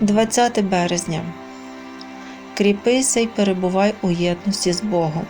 20 березня. Кріпися й перебувай у єдності з Богом,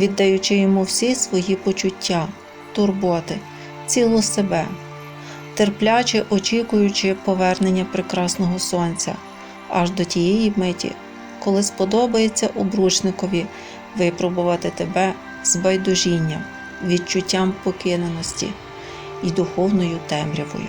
віддаючи йому всі свої почуття, турботи, цілу себе, терпляче очікуючи повернення прекрасного сонця аж до тієї миті, коли сподобається обручникові випробувати тебе з байдужінням, відчуттям покиненості і духовною темрявою.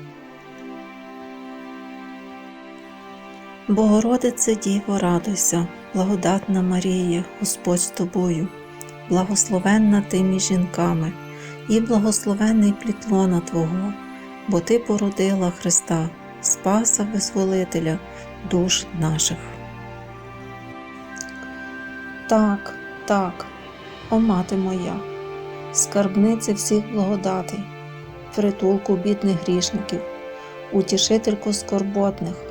Богородице Діво, радуйся, благодатна Марія, Господь з тобою, благословенна ти між жінками, і благословенний плід лона Твого, бо Ти породила Христа, Спаса Визволителя душ наших. Так, так, о мати моя, скарбниця всіх благодатей, притулку бідних грішників, утішительку скорботних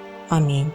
Амінь.